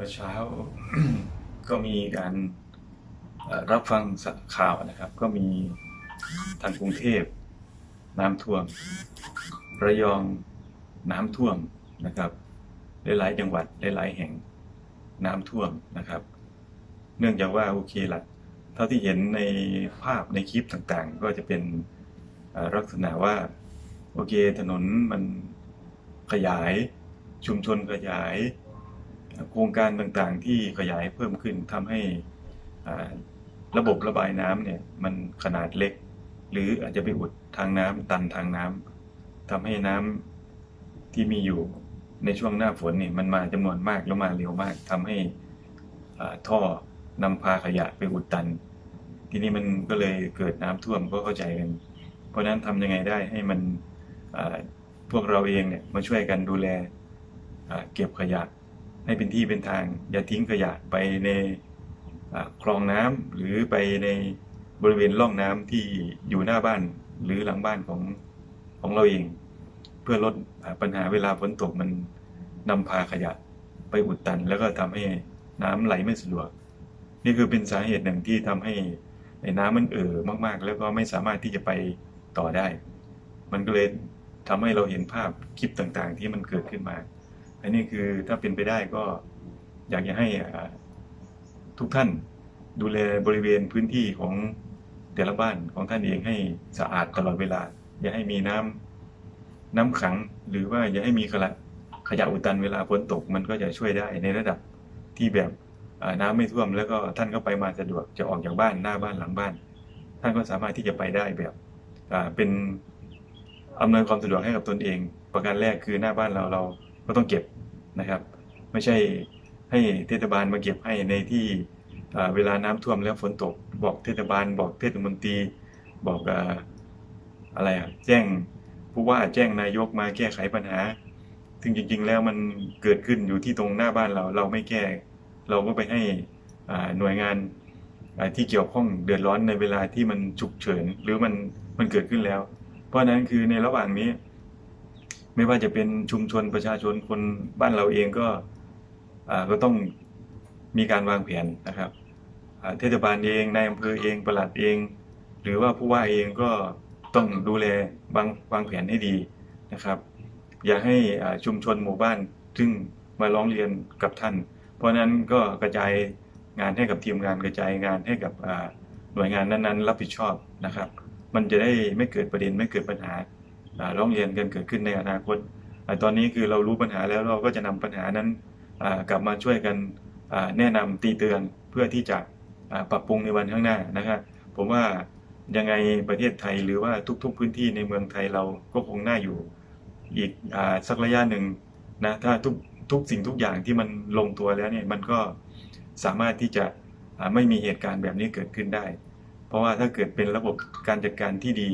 มื่อเช้าก็มีการรับฟังข่าวนะครับ ก็มีทางกรุงเทพน้ำท่วม ระยองน้ำท่วมนะครับหลายๆจังหวัดหลายๆแห่งน้ำท่วมนะครับ เนื่องจากว่าโอเคละเท่าที่เห็นในภาพในคลิปต่างๆ ก็จะเป็นลักษณะว่าโอเคถนนมันขยายชุมชนขยาย โครงการต่างๆที่ขยายเพิ่มขึ้นทำให้ระบบระบายน้ำเนี่ยมันขนาดเล็ก หรืออาจจะไปอุดทางน้ำตันทางน้ำทำให้น้ำที่มีอยู่ในช่วงหน้าฝนเนี่ยมันมาจำนวนมากแล้วมาเร็วมากทำให้ท่อนำพาขยะไปอุดตัน ทีนี้มันก็เลยเกิดน้ำท่วมก็เข้าใจกัน เพราะฉะนั้นทำยังไงได้ให้มันพวกเราเองเนี่ยมาช่วยกันดูแลเก็บขยะ ให้เป็นที่เป็นทาง อย่าทิ้งขยะไปในคลองน้ำหรือไปในบริเวณร่องน้ำที่อยู่หน้าบ้านหรือหลังบ้านของของเราเอง เพื่อลดปัญหาเวลาฝนตกมันนำพาขยะไปอุดตัน แล้วก็ทำให้น้ำไหลไม่สะดวก นี่คือเป็นสาเหตุหนึ่งที่ทำให้ไอ้น้ำมันเอ่อมาก ๆ แล้วก็ไม่สามารถที่จะไปต่อได้ มันก็เลยทำให้เราเห็นภาพคลิปต่างๆ ที่มันเกิดขึ้นมา อันนี้คือถ้าเป็นไปได้ก็อยากจะให้ทุกท่านดูแลบริเวณพื้นที่ของแต่ละบ้านของท่านเองให้สะอาดตลอดเวลา อย่าให้มีน้ำน้ำขังหรือว่าอย่าให้มีขยะขยะอุดตันเวลาฝนตกมันก็จะช่วยได้ในระดับที่แบบน้ำไม่ท่วม แล้วก็ท่านก็ไปมาสะดวกจะออกจากบ้านหน้าบ้านหลังบ้าน ท่านก็สามารถที่จะไปได้แบบเป็นอำนวยความสะดวกให้กับตนเอง ประการแรกคือหน้าบ้านเราเรา ก็ต้องเก็บนะครับ ไม่ใช่ให้เทศบาลมาเก็บให้ในที่เวลาน้ำท่วมแล้วฝนตก บอกเทศบาล บอกเทศมนตรีบอกอะไรอะแจ้งผู้ว่าแจ้งนายกมาแก้ไขปัญหาซึ่งจริง ๆ แล้วมันเกิดขึ้นอยู่ที่ตรงหน้าบ้านเรา เราไม่แก้ เราก็ไปให้หน่วยงานที่เกี่ยวข้องเดือดร้อนในเวลาที่มันฉุกเฉิน หรือมันมันเกิดขึ้นแล้ว เพราะนั้นคือในระหว่างนี้ ไม่ว่าจะเป็นชุมชนประชาชนคนบ้านเราเองก็อ่าก็ต้องมีการวางแผนนะครับเทศบาลเองนายอำเภอเองประหลัดเอง หรือว่าผู้ว่าเองก็ต้องดูแลวางวางแผนให้ดีนะครับ อย่าให้ชุมชนหมู่บ้านซึ่งมาร้องเรียนกับท่าน เพราะนั้นก็กระจายงานให้กับทีมงานกระจายงานให้กับหน่วยงานนั้นๆ รับผิดชอบนะครับ มันจะได้ไม่เกิดประเด็นไม่เกิดปัญหา ร้องเรียนกันเกิดขึ้นในอนาคต ตอนนี้คือเรารู้ปัญหาแล้วเราก็จะนำปัญหานั้นกลับมาช่วยกันแนะนำตีเตือนเพื่อที่จะปรับปรุงในวันข้างหน้านะครับผมว่ายังไงประเทศไทยหรือว่าทุกๆพื้นที่ในเมืองไทยเราก็คงน่าอยู่อีกอสักระยะหนึ่งนะถ้าทุกทุกสิ่งทุกอย่างที่มันลงตัวแล้วเนี่ยมันก็สามารถที่จะไม่มีเหตุการณ์แบบนี้เกิดขึ้นได้ เพราะว่าถ้าเกิดเป็นระบบการจัดการที่ดี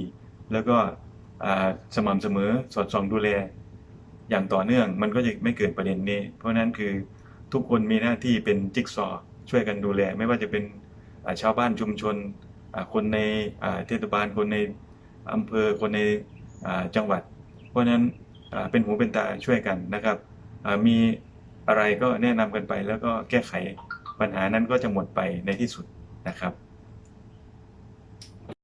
แล้วก็ สม่ำเสมอสอดส่องดูแล อย่างต่อเนื่องมันก็จะไม่เกิดประเด็นนี้ เพราะนั้นคือทุกคนมีหน้าที่เป็นจิ๊กซอว์ช่วยกันดูแล ไม่ว่าจะเป็นชาวบ้านชุมชน คนในเทศบาลคนในอำเภอคนในจังหวัด เพราะนั้นเป็นหูเป็นตาช่วยกันนะครับมีอะไรก็แนะนำกันไปแล้วก็แก้ไขปัญหานั้นก็จะหมดไปในที่สุดนะครับ